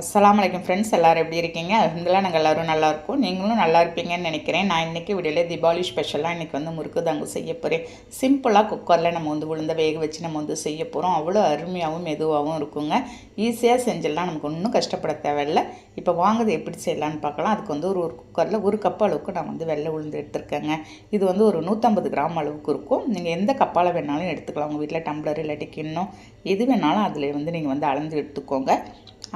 அஸ்லாம் வலைக்கம் ஃப்ரெண்ட்ஸ் எல்லோரும் எப்படி இருக்கீங்க? அதுலாம் நாங்கள் எல்லோரும் நல்லா இருக்கோம். நீங்களும் நல்லா இருப்பீங்கன்னு நினைக்கிறேன். நான் இன்றைக்கி வீடியோவில் தீபாவளி ஸ்பெஷலாக இன்றைக்கி வந்து முறுக்கு தாங்க செய்ய போகிறேன் சிம்பிளாக குக்கரில் நம்ம வந்து உளுந்த வேக வச்சு நம்ம வந்து செய்ய போகிறோம் அவ்வளோ அருமையாகவும் மெதுவாகவும் இருக்குங்க. ஈஸியாக செஞ்சிடலாம். நமக்கு ஒன்றும் கஷ்டப்பட தேவையில்லை. இப்போ வாங்குறது எப்படி செய்யலான்னு பார்க்கலாம். அதுக்கு வந்து ஒரு ஒரு குக்கரில் ஒரு கப் அளவுக்கு நான் வந்து வெள்ளை உளுந்து எடுத்துருக்கேங்க. இது வந்து ஒரு நூற்றம்பது கிராம் அளவுக்கு இருக்கும். நீங்கள் எந்த கப்பால் வேணாலும் எடுத்துக்கலாம். உங்கள் வீட்டில் டம்ளர் இல்லாட்டி கிண்ணம் எது வேணாலும் அதில் வந்து நீங்கள் வந்து அளந்து எடுத்துக்கோங்க.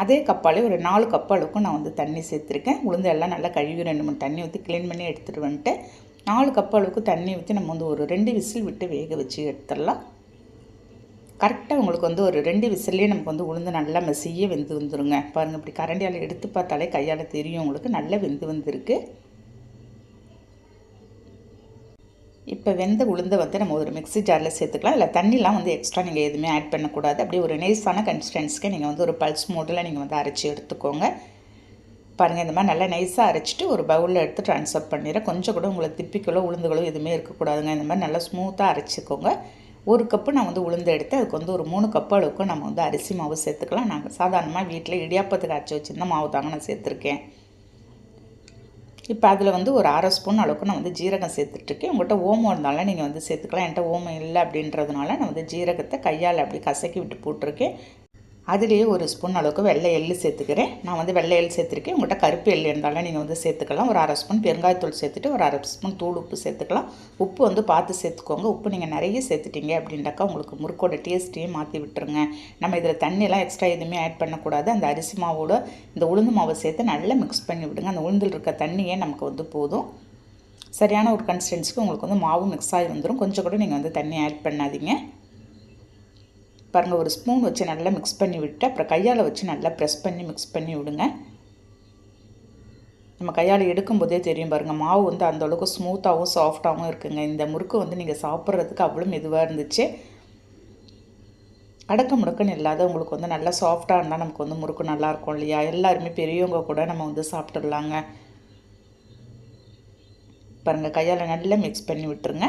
அதே கப்பாலே ஒரு நாலு கப் அளவுக்கு நான் வந்து தண்ணி சேர்த்துருக்கேன். உளுந்து எல்லாம் நல்லா கழுவி ரெண்டு மூணு தண்ணி ஊற்றி க்ளீன் பண்ணி எடுத்துகிட்டு வந்துட்டு நாலு கப் அளவுக்கு தண்ணி ஊற்றி நம்ம வந்து ஒரு ரெண்டு விசில் விட்டு வேக வச்சு எடுத்துடலாம். கரெக்டாக உங்களுக்கு வந்து ஒரு ரெண்டு விசிலே நமக்கு வந்து உளுந்து நல்லா மெசியே வெந்து வந்துருங்க. பாருங்கள் இப்படி கரண்டியால் எடுத்து பார்த்தாலே கையால் தெரியும் உங்களுக்கு. நல்லா வெந்து வந்திருக்கு. இப்போ வெந்த உளுந்தை வந்து நம்ம ஒரு மிக்ஸி ஜாரில் சேர்த்துக்கலாம். இல்லை தண்ணிலாம் வந்து எக்ஸ்ட்ரா நீங்கள் எதுவுமே ஆட் பண்ணக்கூடாது. அப்படியே ஒரு நைஸான கன்சிஸ்டன்ஸ்க்கு நீங்கள் வந்து ஒரு பல்ஸ் மோட்டில் நீங்கள் வந்து அரைச்சி எடுத்துக்கோங்க. பாருங்கள் இந்த மாதிரி நல்லா நைஸாக அரைச்சிட்டு ஒரு பவுலில் எடுத்து ட்ரான்ஸ்ஃபர் பண்ணிடுறேன். கொஞ்சம் கூட உங்களுக்கு திப்பிக்களோ உளுந்துகளோ எதுவுமே இருக்கக்கூடாதுங்க. இந்த மாதிரி நல்லா ஸ்மூத்தாக அரைச்சிக்கோங்க. ஒரு கப்பு நான் வந்து உளுந்து எடுத்து அதுக்கு வந்து ஒரு மூணு கப்பு அளவுக்கு நம்ம வந்து அரிசி மாவு சேர்த்துக்கலாம். நாங்கள் சாதாரணமாக வீட்டில் இடியாப்பத்துக்கு அரைச்சி வச்சுருந்த மாவு தாங்க நான் சேர்த்துருக்கேன். இப்போ அதில் வந்து ஒரு அரை ஸ்பூன் அளவுக்கு நான் வந்து ஜீரகம் சேர்த்துட்ருக்கேன். உங்கள்கிட்ட ஓமம் இருந்தாலும் நீங்கள் வந்து சேர்த்துக்கலாம். என்கிட்ட ஓமம் இல்லை அப்படின்றதுனால நான் வந்து ஜீரகத்தை கையால் அப்படி கசக்கி விட்டு போட்டிருக்கேன். அதுலேயே ஒரு ஸ்பூன் அளவுக்கு வெள்ளை எள்ளு சேர்த்துக்கிறேன். நான் வந்து வெள்ளை எள் சேர்த்துருக்கேன். உங்கள்கிட்ட கருப்பு எள் இருந்தாலும் நீங்கள் வந்து சேர்த்துக்கலாம். ஒரு அரை ஸ்பூன் பெருங்காயத்தூள் சேர்த்துட்டு ஒரு அரை ஸ்பூன் தூள் உப்பு சேர்த்துக்கலாம். உப்பு வந்து பார்த்து சேர்த்துக்கோங்க. உப்பு நீங்கள் நிறைய சேர்த்துட்டீங்க அப்படின்னாக்கா உங்களுக்கு முறுக்கோட டேஸ்ட்டையும் மாற்றி விட்டுருங்க. நம்ம இதில் தண்ணியெல்லாம் எக்ஸ்ட்ரா எதுவுமே ஆட் பண்ணக்கூடாது. அந்த அரிசி மாவோட இந்த உளுந்து மாவை சேர்த்து நல்லா மிக்ஸ் பண்ணி விடுங்க. அந்த உளுந்தில் இருக்க தண்ணியே நமக்கு வந்து போதும். சரியான ஒரு கன்சிஸ்டன்சிக்கு உங்களுக்கு வந்து மாவு மிக்ஸ் ஆகி வந்துடும் கொஞ்சம் கூட நீங்கள் வந்து தண்ணி ஆட் பண்ணாதீங்க. பாருங்கள் ஒரு ஸ்பூன் வச்சு நல்லா மிக்ஸ் பண்ணி விட்டு அப்புறம் கையால் வச்சு நல்லா ப்ரெஸ் பண்ணி மிக்ஸ் பண்ணி விடுங்க. நம்ம கையால் எடுக்கும்போதே தெரியும் பாருங்கள் மாவு வந்து அந்தளவுக்கு ஸ்மூத்தாகவும் சாஃப்டாகவும் இருக்குங்க. இந்த முறுக்கு வந்து நீங்கள் சாப்பிட்றதுக்கு அவ்வளோ மெதுவாக இருந்துச்சு. அடக்க முடக்கன்னு இல்லாத உங்களுக்கு வந்து நல்லா சாஃப்டாக இருந்தால் நமக்கு வந்து முறுக்கு நல்லாயிருக்கும் இல்லையா? எல்லாருமே பெரியவங்க கூட நம்ம வந்து சாப்பிட்டுடலாங்க. பாருங்கள் கையால் நல்லா மிக்ஸ் பண்ணி விட்டுருங்க.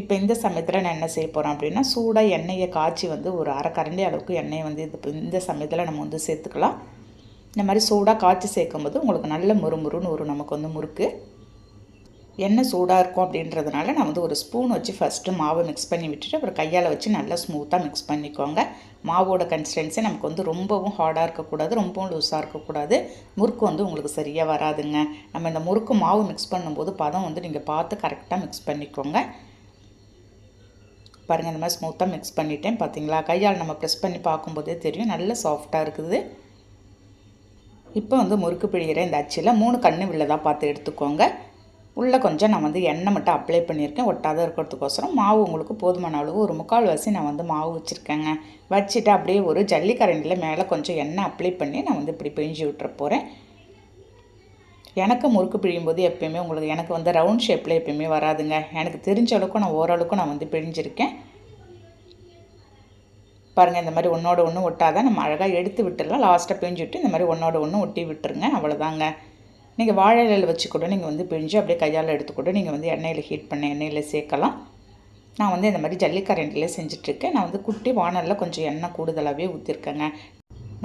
இப்போ இந்த சமயத்தில் நான் என்ன செய்ய போகிறேன் அப்படின்னா சூடாக எண்ணெயை காய்ச்சி வந்து ஒரு அரை கரண்டி அளவுக்கு எண்ணெயை வந்து இது இந்த சமயத்தில் நம்ம வந்து சேர்த்துக்கலாம். இந்த மாதிரி சூடாக காய்ச்சி சேர்க்கும் போது உங்களுக்கு நல்ல முறுமுறுன்னு ஒரு நமக்கு வந்து முறுக்கு. எண்ணெய் சூடாக இருக்கும் அப்படின்றதுனால நான் வந்து ஒரு ஸ்பூன் வச்சு ஃபஸ்ட்டு மாவை மிக்ஸ் பண்ணி விட்டுட்டு அப்புறம் கையால் வச்சு நல்லா ஸ்மூத்தாக மிக்ஸ் பண்ணிக்கோங்க. மாவோட கன்சிஸ்டன்சி நமக்கு வந்து ரொம்பவும் ஹார்டாக இருக்கக்கூடாது ரொம்பவும் லூஸாக இருக்கக்கூடாது. முறுக்கு வந்து உங்களுக்கு சரியாக வராதுங்க. நம்ம இந்த முறுக்கு மாவு மிக்ஸ் பண்ணும்போது பதம் வந்து நீங்கள் பார்த்து கரெக்டாக மிக்ஸ் பண்ணிக்கோங்க. பாருங்கள் இந்த மாதிரி ஸ்மூத்தாக மிக்ஸ் பண்ணிட்டேன் பார்த்தீங்களா கையால் நம்ம ப்ரெஸ் பண்ணி பார்க்கும்போதே தெரியும் நல்ல சாஃப்டாக இருக்குது. இப்போ வந்து முறுக்கு பிழிகிற இந்த அச்சில் மூணு கண்ணு வில்லதாக பார்த்து எடுத்துக்கோங்க. உள்ளே கொஞ்சம் நான் வந்து எண்ணெய் மட்டும் அப்ளை பண்ணியிருக்கேன் ஒட்டாத இருக்கிறதுக்கோசரம். மாவு உங்களுக்கு போதுமான அளவு ஒரு முக்கால் வாசி நான் வந்து மாவு வச்சுருக்கேங்க. வச்சுட்டு அப்படியே ஒரு ஜல்லிக்கரண்டியில் மேலே கொஞ்சம் எண்ணெய் அப்ளை பண்ணி நான் வந்து இப்படி பிழிஞ்சு விட்டுற போகிறேன் எனக்கு முறுக்கு பிழியும்போது எப்பயுமே உங்களுக்கு எனக்கு வந்து ரவுண்ட் ஷேப்பில் எப்பயுமே வராதுங்க. எனக்கு தெரிஞ்ச அளவுக்கு நான் ஓரளவுக்கு நான் வந்து பிழிஞ்சிருக்கேன். பாருங்கள் இந்த மாதிரி ஒன்றோட ஒன்று ஒட்டாதான் நம்ம அழகாக எடுத்து விட்டுடலாம் லாஸ்ட்டாக பிழிஞ்சு விட்டு இந்த மாதிரி ஒன்றோட ஒன்று ஒட்டி விட்டுருங்க. அவ்வளோதாங்க நீங்கள் வாழை இலையில் வச்சு கூட நீங்கள் வந்து பிழிஞ்சு அப்படியே கையால் எடுத்துக்கூட நீங்கள் வந்து எண்ணெயில் ஹீட் பண்ண எண்ணெயில் சேர்க்கலாம். நான் வந்து இந்த மாதிரி ஜல்லிக்கரண்டில் செஞ்சிட்ருக்கேன் நான் வந்து குட்டி வானலில் கொஞ்சம் எண்ணெய் கூடுதலாகவே ஊற்றிருக்கேங்க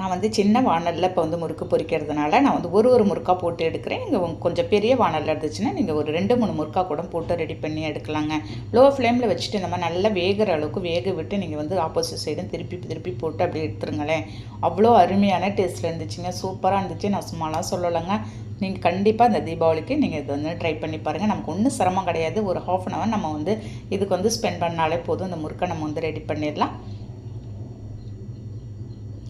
நான் வந்து சின்ன வானலில் இப்போ வந்து முறுக்கு பொறிக்கிறதுனால நான் வந்து ஒரு ஒரு முறுக்காக போட்டு எடுக்கிறேன். இங்கே கொஞ்சம் பெரிய வானலில் இருந்துச்சுன்னா நீங்கள் ஒரு ரெண்டு மூணு முறுக்காக கூட போட்டு ரெடி பண்ணி எடுக்கலாங்க. லோ ஃப்ளேமில் வச்சுட்டு இந்த மாதிரி நல்லா வேகிற அளவுக்கு வேக விட்டு நீங்கள் வந்து ஆப்போசிட் சைடும் திருப்பி திருப்பி போட்டு அப்படியே எடுத்துருங்களேன். அவ்வளோ அருமையான டேஸ்ட்டில் இருந்துச்சுங்க. சூப்பராக இருந்துச்சு. நான் சும்மாலாம் சொல்லலைங்க. நீங்கள் கண்டிப்பாக இந்த தீபாவளிக்கு நீங்கள் இது வந்து ட்ரை பண்ணி பாருங்கள் நமக்கு ஒன்றும் சிரமம் கிடையாது. ஒரு ஹாஃப் அன் ஹவர் நம்ம வந்து இதுக்கு வந்து ஸ்பெண்ட் பண்ணாலே போதும். இந்த முறுக்கை நம்ம வந்து ரெடி பண்ணிடலாம்.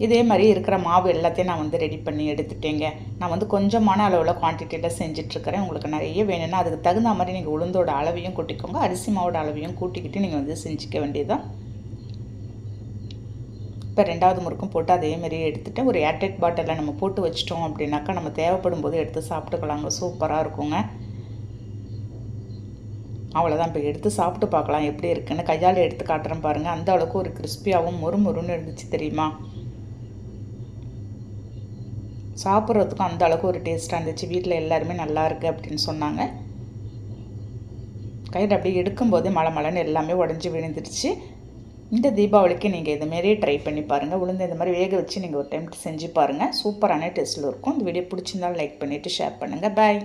இதே மாதிரி இருக்கிற மாவு எல்லாத்தையும் நான் வந்து ரெடி பண்ணி எடுத்துட்டேங்க. நான் வந்து கொஞ்சமான அளவில் குவான்டிட்டியில் செஞ்சிட்ருக்கிறேன். உங்களுக்கு நிறைய வேணும்னா அதுக்கு தகுந்த மாதிரி நீங்கள் உளுந்தோட அளவையும் கூட்டிக்கோங்க. அரிசி மாவோட அளவையும் கூட்டிக்கிட்டு நீங்கள் வந்து செஞ்சுக்க வேண்டியதான் இப்போ ரெண்டாவது முறுக்கும் போட்டு அதே மாதிரியே எடுத்துகிட்டு ஒரு ஏர்டெட் பாட்டிலில் நம்ம போட்டு வச்சிட்டோம் அப்படின்னாக்கா நம்ம தேவைப்படும் போது எடுத்து சாப்பிட்டுக்கலாங்க. சூப்பராக இருக்குங்க. அவ்வளோதான் இப்போ எடுத்து சாப்பிட்டு பார்க்கலாம் எப்படி இருக்குன்னு. கையால் எடுத்து காட்டுறேன் பாருங்கள் அந்த அளவுக்கு ஒரு கிறிஸ்பியாகவும் மொறு மொறுன்னு இருந்துச்சு தெரியுமா? சாப்பிட்றதுக்கும் அந்த அளவுக்கு ஒரு டேஸ்ட்டாக இருந்துச்சு. வீட்டில் எல்லாருமே நல்லா இருக்குது அப்படின்னு சொன்னாங்க. கயிறு அப்படியே எடுக்கும்போது மழை மழைன்னு எல்லாமே உடஞ்சி விழுந்துருச்சு இந்த தீபாவளிக்கு நீங்கள் இதுமாரி ட்ரை பண்ணி பாருங்கள் உளுந்து இந்த மாதிரி வேக வச்சு நீங்கள் ஒரு டைம் செஞ்சு பாருங்கள் சூப்பரான டேஸ்ட்டில் இருக்கும். இந்த வீடியோ பிடிச்சிருந்தாலும் லைக் பண்ணிவிட்டு ஷேர் பண்ணுங்கள் பாய்